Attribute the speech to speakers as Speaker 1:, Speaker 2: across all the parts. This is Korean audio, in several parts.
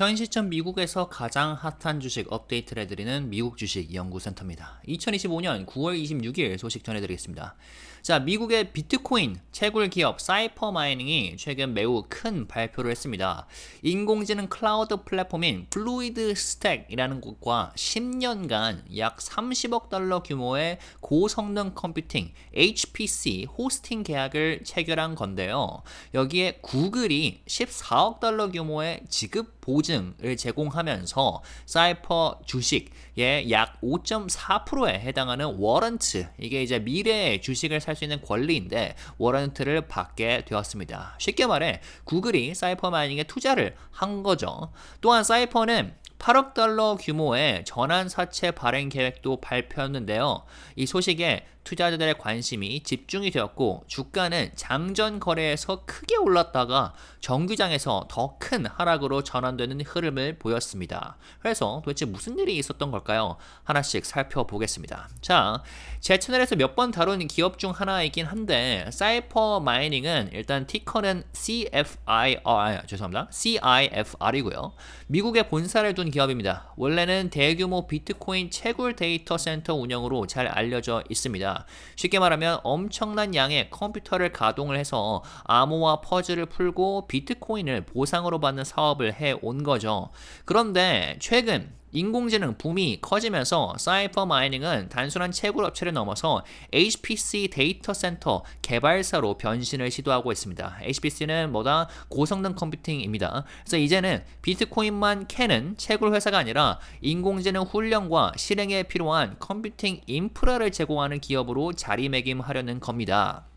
Speaker 1: 현 시점 미국에서 가장 핫한 주식 업데이트를 해드리는 미국 주식 연구센터입니다. 2025년 9월 26일 소식 전해드리겠습니다. 자, 미국의 비트코인 채굴 기업 사이퍼 마이닝이 최근 매우 큰 발표를 했습니다. 인공지능 클라우드 플랫폼인 플루이드 스택이라는 곳과 10년간 약 30억 달러 규모의 고성능 컴퓨팅 HPC 호스팅 계약을 체결한 건데요. 여기에 구글이 14억 달러 규모의 지급 보증을 제공하면서 사이퍼 주식의 약 5.4%에 해당하는 워런트 이게 이제 미래의 주식을 살 수 있는 권리인데 워런트를 받게 되었습니다. 쉽게 말해 구글이 사이퍼 마이닝에 투자를 한 거죠. 또한 사이퍼는 8억 달러 규모의 전환 사채 발행 계획도 발표했는데요. 이 소식에 투자자들의 관심이 집중이 되었고 주가는 장전 거래에서 크게 올랐다가 정규장에서 더 큰 하락으로 전환되는 흐름을 보였습니다. 그래서 도대체 무슨 일이 있었던 걸까요? 하나씩 살펴보겠습니다. 자, 제 채널에서 몇 번 다룬 기업 중 하나이긴 한데 사이퍼 마이닝은 일단 티커는 CFIR 아, 죄송합니다. CIFR이고요. 미국에 본사를 둔 기업입니다. 원래는 대규모 비트코인 채굴 데이터 센터 운영으로 잘 알려져 있습니다. 쉽게 말하면 엄청난 양의 컴퓨터를 가동을 해서 암호화 퍼즐을 풀고 비트코인을 보상으로 받는 사업을 해 온 거죠. 그런데 최근 인공지능 붐이 커지면서 사이퍼 마이닝은 단순한 채굴 업체를 넘어서 HPC 데이터 센터 개발사로 변신을 시도하고 있습니다. HPC는 뭐다? 고성능 컴퓨팅입니다. 그래서 이제는 비트코인만 캐는 채굴 회사가 아니라 인공지능 훈련과 실행에 필요한 컴퓨팅 인프라를 제공하는 기업으로 자리매김하려는 겁니다.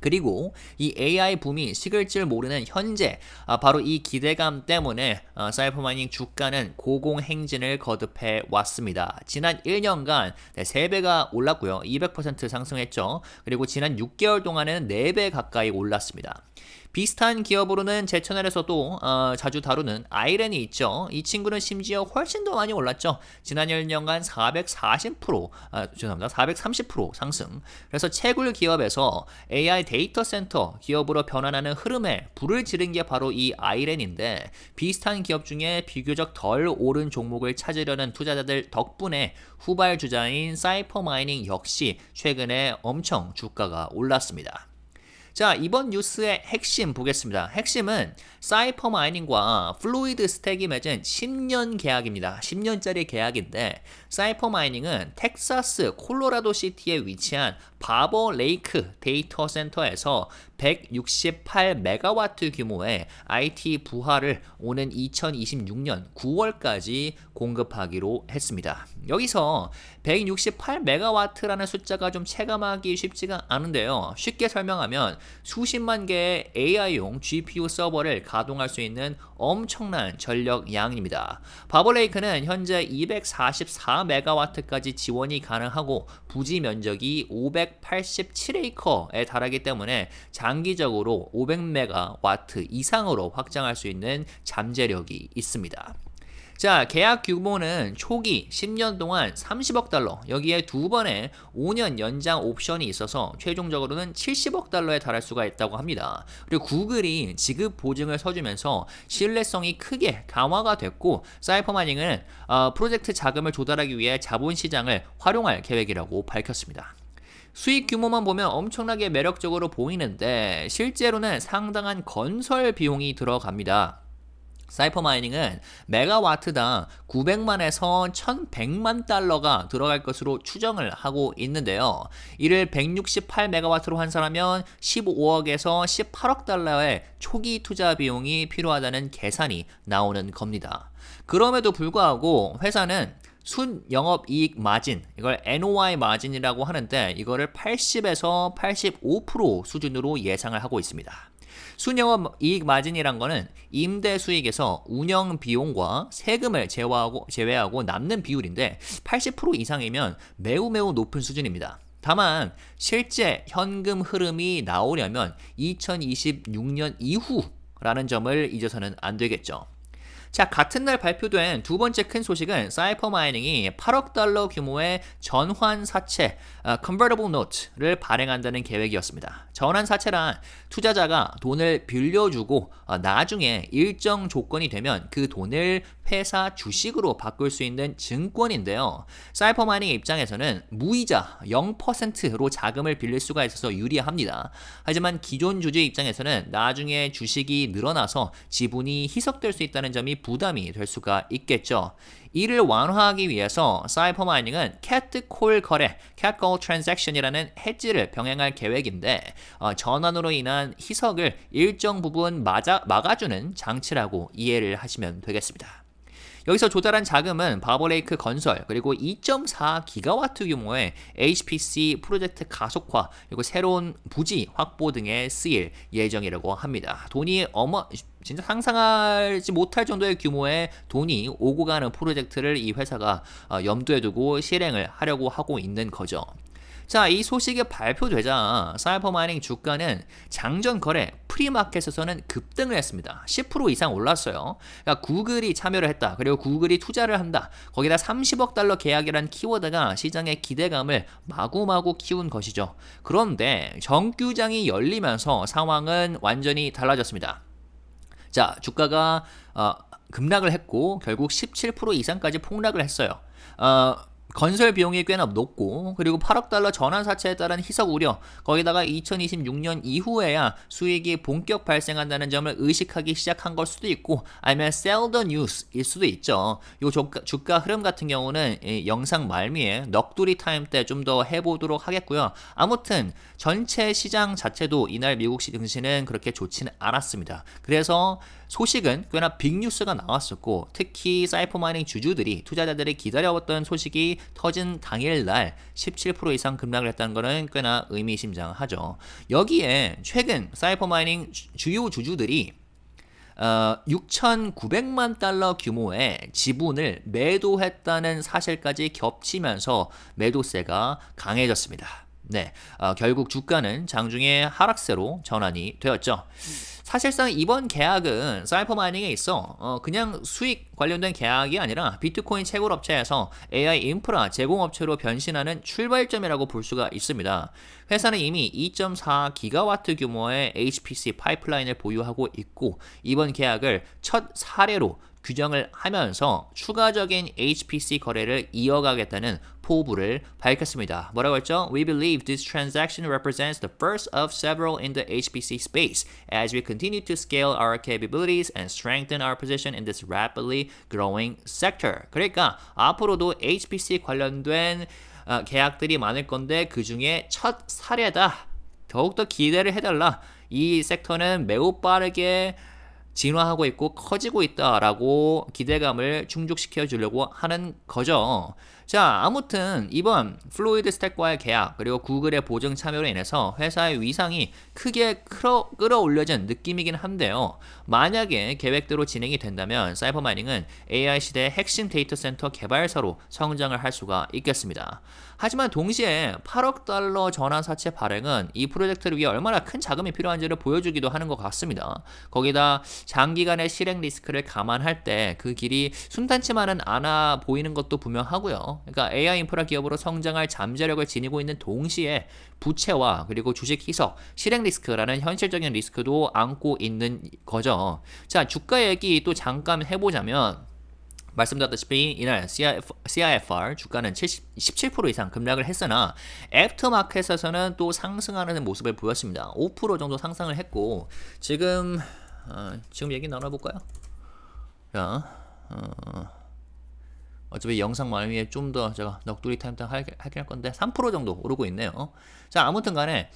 Speaker 1: 그리고 이 AI 붐이 식을 줄 모르는 현재 아, 바로 이 기대감 때문에 어, 사이퍼 마이닝 주가는 고공 행진을 거듭해 왔습니다. 지난 1년간 3배가 올랐고요. 200% 상승했죠. 그리고 지난 6개월 동안은 4배 가까이 올랐습니다. 비슷한 기업으로는 제 채널에서도 어, 자주 다루는 아이렌이 있죠. 이 친구는 심지어 훨씬 더 많이 올랐죠. 지난 1년간 440% 아, 죄송합니다. 430% 상승. 그래서 채굴 기업에서 AI 데이터 센터 기업으로 변환하는 흐름에 불을 지른 게 바로 이 아이렌인데 비슷한 기업 중에 비교적 덜 오른 종목을 찾으려는 투자자들 덕분에 후발 주자인 사이퍼 마이닝 역시 최근에 엄청 주가가 올랐습니다. 자, 이번 뉴스의 핵심 보겠습니다. 핵심은 사이퍼 마이닝과 플루이드 스택이 맺은 10년 계약입니다. 10년짜리 계약인데 사이퍼 마이닝은 텍사스 콜로라도 시티에 위치한 바버 레이크 데이터 센터에서 168메가와트 규모의 IT 부하를 오는 2026년 9월까지 공급하기로 했습니다. 여기서 168메가와트라는 숫자가 좀 체감하기 쉽지가 않은데요. 쉽게 설명하면 수십만 개의 AI용 GPU 서버를 가동할 수 있는 엄청난 전력 양입니다. 바버레이크는 현재 244메가와트까지 지원이 가능하고 부지 면적이 587에이커에 달하기 때문에 장기적으로 500메가와트 이상으로 확장할 수 있는 잠재력이 있습니다. 자, 계약 규모는 초기 10년 동안 30억 달러, 여기에 두 번의 5년 연장 옵션이 있어서 최종적으로는 70억 달러에 달할 수가 있다고 합니다. 그리고 구글이 지급 보증을 서주면서 신뢰성이 크게 강화가 됐고, 사이퍼마닝은 어, 프로젝트 자금을 조달하기 위해 자본시장을 활용할 계획이라고 밝혔습니다. 수익 규모만 보면 엄청나게 매력적으로 보이는데 실제로는 상당한 건설 비용이 들어갑니다. 사이퍼 마이닝은 메가와트당 900만에서 1100만 달러가 들어갈 것으로 추정을 하고 있는데요. 이를 168메가와트로 환산하면 15억에서 18억 달러의 초기 투자 비용이 필요하다는 계산이 나오는 겁니다. 그럼에도 불구하고 회사는 순 영업 이익 마진, 이걸 NOI 마진이라고 하는데 이거를 80에서 85% 수준으로 예상을 하고 있습니다. 순영업 이익 마진이란 거는 임대 수익에서 운영 비용과 세금을 제외하고, 제외하고 남는 비율인데 80% 이상이면 매우 매우 높은 수준입니다. 다만 실제 현금 흐름이 나오려면 2026년 이후 라는 점을 잊어서는 안 되겠죠. 자, 같은 날 발표된 두 번째 큰 소식은 사이퍼 마이닝이 8억 달러 규모의 전환 사채 어, convertible note를 발행한다는 계획이었습니다. 전환 사채란 투자자가 돈을 빌려주고 어, 나중에 일정 조건이 되면 그 돈을 회사 주식으로 바꿀 수 있는 증권인데요. 사이퍼 마이닝 입장에서는 무이자 0%로 자금을 빌릴 수가 있어서 유리합니다. 하지만 기존 주주 입장에서는 나중에 주식이 늘어나서 지분이 희석될 수 있다는 점이 부담이 될 수가 있겠죠. 이를 완화하기 위해서 사이퍼 마이닝은 캣콜 거래, 캣콜 트랜잭션이라는 해지를 병행할 계획인데 어, 전환으로 인한 희석을 일정 부분 맞아, 막아주는 장치라고 이해를 하시면 되겠습니다. 여기서 조달한 자금은 바버레이크 건설 그리고 2.4 기가와트 규모의 HPC 프로젝트 가속화 그리고 새로운 부지 확보 등에 쓰일 예정이라고 합니다. 돈이 어마 진짜 상상하지 못할 정도의 규모의 돈이 오고 가는 프로젝트를 이 회사가 어, 염두에 두고 실행을 하려고 하고 있는 거죠. 자, 이 소식이 발표되자 사이퍼마이닝 주가는 장전 거래 프리마켓에서는 급등을 했습니다. 10% 이상 올랐어요. 그러니까 구글이 참여를 했다. 그리고 구글이 투자를 한다. 거기다 30억 달러 계약이란 키워드가 시장의 기대감을 마구마구 키운 것이죠. 그런데 정규장이 열리면서 상황은 완전히 달라졌습니다. 자, 주가가 어, 급락을 했고 결국 17% 이상까지 폭락을 했어요. 어, 건설 비용이 꽤나 높고 그리고 8억 달러 전환 사채에 따른 희석 우려 거기다가 2026년 이후에야 수익이 본격 발생한다는 점을 의식하기 시작한 걸 수도 있고 아니면 the news일 수도 있죠. 요 주가, 주가 흐름 같은 경우는 영상 말미에 넋두리 타임 때 좀 더 해보도록 하겠고요. 아무튼 전체 시장 자체도 이날 미국 증시는 그렇게 좋지는 않았습니다. 그래서 소식은 꽤나 빅뉴스가 나왔었고 특히 사이퍼마이닝 주주들이 투자자들이 기다려왔던 소식이 터진 당일날 17% 이상 급락을 했다는 것은 꽤나 의미심장하죠. 여기에 최근 사이퍼 마이닝 주요 주주들이 어, 6,900만 달러 규모의 지분을 매도했다는 사실까지 겹치면서 매도세가 강해졌습니다. 네, 어, 결국 주가는 장중에 하락세로 전환이 되었죠. 사실상 이번 계약은 사이퍼 마이닝에 있어 어, 그냥 수익 관련된 계약이 아니라 비트코인 채굴 업체에서 AI 인프라 제공 업체로 변신하는 출발점이라고 볼 수가 있습니다. 회사는 이미 2.4 기가와트 규모의 HPC 파이프라인을 보유하고 있고 이번 계약을 첫 사례로 규정을 하면서 추가적인 HPC 거래를 이어가겠다는 포부를 밝혔습니다. 뭐라고 했죠? We believe this transaction represents the first of several in the HPC space as we continue to scale our capabilities and strengthen our position in this rapidly growing sector. 그러니까 앞으로도 HPC 관련된 어, 계약들이 많을 건데 그 중에 첫 사례다. 더욱더 기대를 해달라. 이 섹터는 매우 빠르게 진화하고 있고 커지고 있다라고 기대감을 충족시켜 주려고 하는 거죠. 자, 아무튼 이번 플로이드 스택과의 계약 그리고 구글의 보증 참여로 인해서 회사의 위상이 크게 끌어, 끌어올려진 느낌이긴 한데요. 만약에 계획대로 진행이 된다면 사이퍼마이닝은 AI 시대의 핵심 데이터 센터 개발사로 성장을 할 수가 있겠습니다. 하지만 동시에 8억 달러 전환 사채 발행은 이 프로젝트를 위해 얼마나 큰 자금이 필요한지를 보여주기도 하는 것 같습니다. 거기다 장기간의 실행 리스크를 감안할 때 그 길이 순탄치만은 않아 보이는 것도 분명하고요. 그러니까 AI 인프라 기업으로 성장할 잠재력을 지니고 있는 동시에 부채와 그리고 주식 희석, 실행 리스크라는 현실적인 리스크도 안고 있는 거죠. 자, 주가 얘기 또 잠깐 해보자면 말씀드렸다시피 이날 CIF, CIFR 주가는 70, 17% 이상 급락을 했으나 애프터마켓에서는 또 상승하는 모습을 보였습니다. 5% 정도 상승을 했고 지금 어, 지금 얘기 나눠볼까요? 자, 어, 어차피 영상 말미에 좀 더 제가 넋두리 타임 하긴 할 건데 3% 정도 오르고 있네요. 자, 아무튼 간에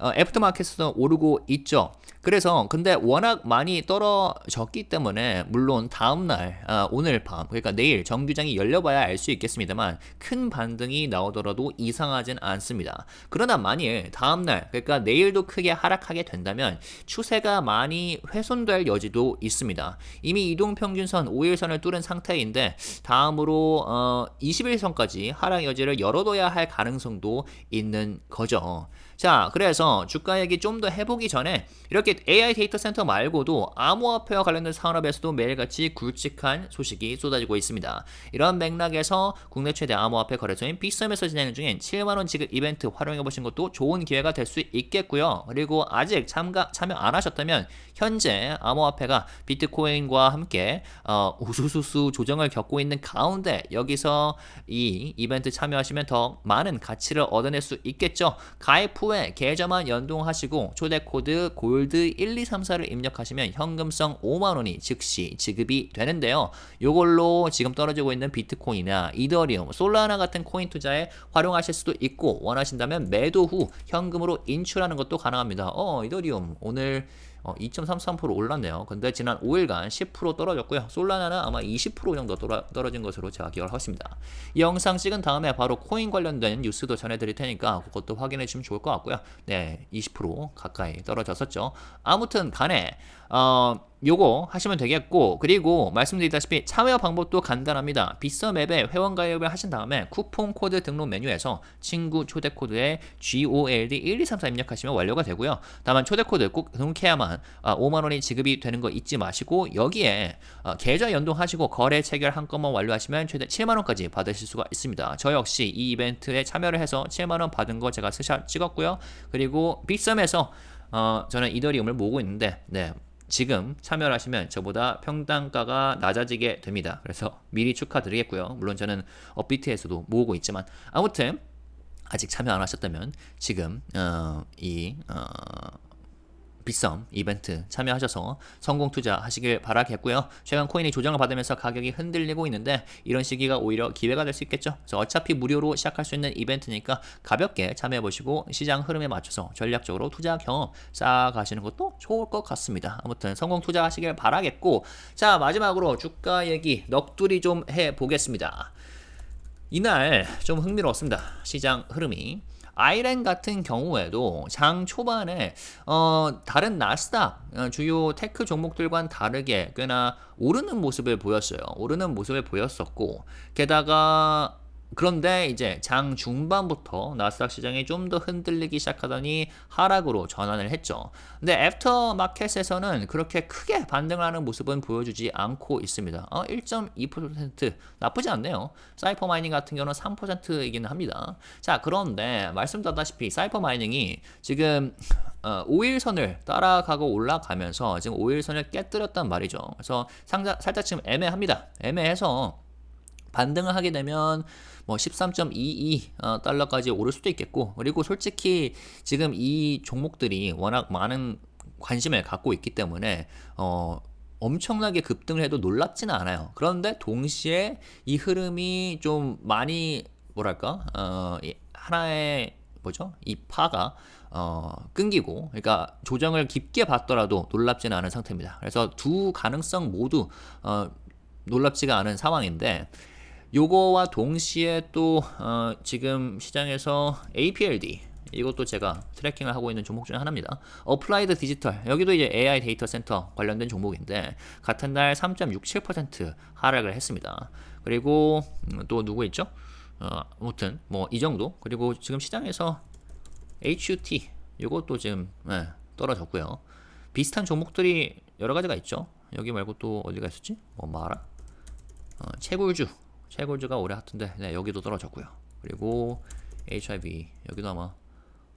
Speaker 1: 어, 애프터마켓에서 오르고 있죠. 그래서 근데 워낙 많이 떨어졌기 때문에 물론 다음 날 아, 오늘 밤 그러니까 내일 정규장이 열려봐야 알 수 있겠습니다만 큰 반등이 나오더라도 이상하진 않습니다. 그러나 만일 다음 날 그러니까 내일도 크게 하락하게 된다면 추세가 많이 훼손될 여지도 있습니다. 이미 이동 평균선 5일선을 뚫은 상태인데 다음으로 어, 21선까지 하락 여지를 열어둬야 할 가능성도 있는 거죠. 자, 그래서 주가 얘기 좀 더 해보기 전에 이렇게 AI 데이터 센터 말고도 암호화폐와 관련된 산업에서도 매일같이 굵직한 소식이 쏟아지고 있습니다. 이런 맥락에서 국내 최대 암호화폐 거래소인 빅썸에서 진행 중인 7만원 지급 이벤트 활용해보신 것도 좋은 기회가 될 수 있겠고요. 그리고 아직 참가, 참여 안 하셨다면 현재 암호화폐가 비트코인과 함께 어, 우수수수 조정을 겪고 있는 가운데 여기서 이 이벤트 참여하시면 더 많은 가치를 얻어낼 수 있겠죠. 가입 후에 계좌만 연동하시고 초대 코드 골드 1234를 입력하시면 현금성 5만 원이 즉시 지급이 되는데요. 요걸로 지금 떨어지고 있는 비트코인이나 이더리움, 솔라나 같은 코인 투자에 활용하실 수도 있고 원하신다면 매도 후 현금으로 인출하는 것도 가능합니다. 어, 이더리움 오늘 어, 2.33% 올랐네요. 근데 지난 5일간 10% 떨어졌고요. 솔라나는 아마 20% 정도 떨어, 떨어진 것으로 제가 기억을 하십니다. 이 영상 찍은 다음에 바로 코인 관련된 뉴스도 전해드릴 테니까 그것도 확인해 주시면 좋을 것 같고요. 네, 20% 가까이 떨어졌었죠. 아무튼 간에 어, 요거 하시면 되겠고 그리고 말씀드리다시피 참여 방법도 간단합니다. 비썸 앱에 회원 가입을 하신 다음에 쿠폰 코드 등록 메뉴에서 친구 초대 코드에 GOLD 1234 입력하시면 완료가 되고요. 다만 초대 코드 꼭 등록해야만 5만 원이 지급이 되는 거 잊지 마시고 여기에 어, 계좌 연동하시고 거래 체결 한 건만 완료하시면 최대 7만 원까지 받으실 수가 있습니다. 저 역시 이 이벤트에 참여를 해서 7만 원 받은 거 제가 스샷 찍었고요. 그리고 빅썸에서 어, 저는 이더리움을 모으고 있는데 네. 지금 참여를 하시면 저보다 평단가가 낮아지게 됩니다. 그래서 미리 축하드리겠고요. 물론 저는 업비트에서도 모으고 있지만 아무튼 아직 참여 안 하셨다면 지금 어, 이 어, 빅썸 이벤트 참여하셔서 성공 투자하시길 바라겠고요. 최근 코인이 조정을 받으면서 가격이 흔들리고 있는데 이런 시기가 오히려 기회가 될 수 있겠죠. 그래서 어차피 무료로 시작할 수 있는 이벤트니까 가볍게 참여해 보시고 시장 흐름에 맞춰서 전략적으로 투자 경험 쌓아가시는 것도 좋을 것 같습니다. 아무튼 성공 투자하시길 바라겠고 자 마지막으로 주가 얘기 넋두리 좀 해보겠습니다. 이날 좀 흥미로웠습니다. 시장 흐름이. 아이랜 같은 경우에도 장 초반에 어, 다른 나스닥 어, 주요 테크 종목들과는 다르게 꽤나 오르는 모습을 보였어요. 오르는 모습을 보였었고 게다가 그런데 이제 장 중반부터 나스닥 시장이 좀 더 흔들리기 시작하더니 하락으로 전환을 했죠. 근데 애프터 마켓에서는 그렇게 크게 반등을 하는 모습은 보여주지 않고 있습니다. 어, 1.2% 나쁘지 않네요. 사이퍼 마이닝 같은 경우는 3%이긴 합니다. 자, 그런데 말씀드렸다시피 사이퍼 마이닝이 지금 어, 5일선을 따라가고 올라가면서 지금 5일선을 깨뜨렸단 말이죠. 그래서 상자, 살짝 지금 애매합니다. 애매해서 반등을 하게 되면 뭐 13.22 어, 달러까지 오를 수도 있겠고 그리고 솔직히 지금 이 종목들이 워낙 많은 관심을 갖고 있기 때문에 어 엄청나게 급등을 해도 놀랍지는 않아요. 그런데 동시에 이 흐름이 좀 많이 뭐랄까 어 하나의 뭐죠 이 파가 어, 끊기고, 그러니까 조정을 깊게 받더라도 놀랍지는 않은 상태입니다. 그래서 두 가능성 모두 어, 놀랍지가 않은 상황인데, 요거와 동시에 또 어, 지금 시장에서 APLD 이것도 제가 트래킹을 하고 있는 종목 중에 하나입니다. 어플라이드 디지털 여기도 이제 AI 데이터 센터 관련된 종목인데 같은 날 3.67% 하락을 했습니다. 그리고 음, 또 누구 있죠? 어, 아무튼 뭐 이 정도. 그리고 지금 시장에서 HUT 이것도 지금 네, 떨어졌고요. 비슷한 종목들이 여러 가지가 있죠. 여기 말고 또 어디가 있었지? 뭐 마라? 어, 채굴주 최골주가 올해 하던데 네, 여기도 떨어졌고요. 그리고 HIV 여기도 아마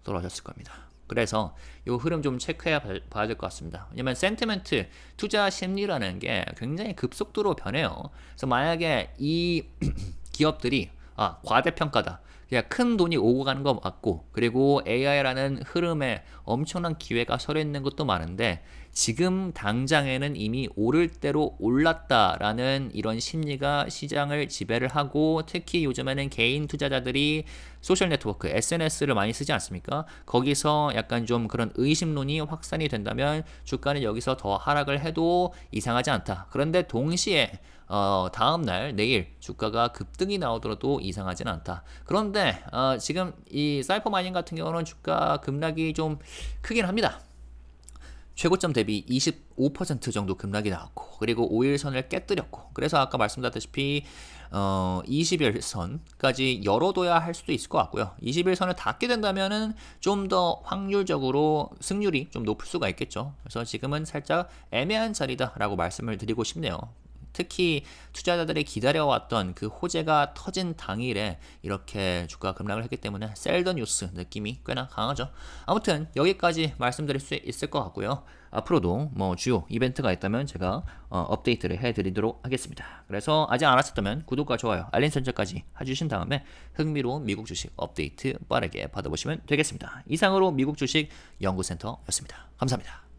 Speaker 1: 떨어졌을 겁니다. 그래서 이 흐름 좀 체크해 봐야 될 것 같습니다. 왜냐면 센티멘트 투자 심리라는 게 굉장히 급속도로 변해요. 그래서 만약에 이 기업들이 아 과대평가다. 그냥 큰 돈이 오고 가는 거 맞고 그리고 AI라는 흐름에 엄청난 기회가 서려 있는 것도 많은데 지금 당장에는 이미 오를 대로 올랐다라는 이런 심리가 시장을 지배를 하고 특히 요즘에는 개인 투자자들이 소셜 네트워크 SNS를 많이 쓰지 않습니까? 거기서 약간 좀 그런 의심론이 확산이 된다면 주가는 여기서 더 하락을 해도 이상하지 않다. 그런데 동시에 어, 다음 날 내일 주가가 급등이 나오더라도 이상하진 않다. 그런 데 어, 지금 이 사이퍼 마이닝 같은 경우는 주가 급락이 좀 크긴 합니다. 최고점 대비 25% 정도 급락이 나왔고 그리고 5일선을 깨뜨렸고 그래서 아까 말씀드렸다시피 어 20일선까지 열어둬야 할 수도 있을 것 같고요. 21선을 닫게 된다면은 좀 더 확률적으로 승률이 좀 높을 수가 있겠죠. 그래서 지금은 살짝 애매한 자리다라고 말씀을 드리고 싶네요. 특히 투자자들이 기다려왔던 그 호재가 터진 당일에 이렇게 주가 급락을 했기 때문에 셀더 뉴스 느낌이 꽤나 강하죠. 아무튼 여기까지 말씀드릴 수 있을 것 같고요. 앞으로도 뭐 주요 이벤트가 있다면 제가 어, 업데이트를 해드리도록 하겠습니다. 그래서 아직 안 하셨다면 구독과 좋아요, 알림 설정까지 해주신 다음에 흥미로운 미국 주식 업데이트 빠르게 받아보시면 되겠습니다. 이상으로 미국 주식 연구센터였습니다. 감사합니다.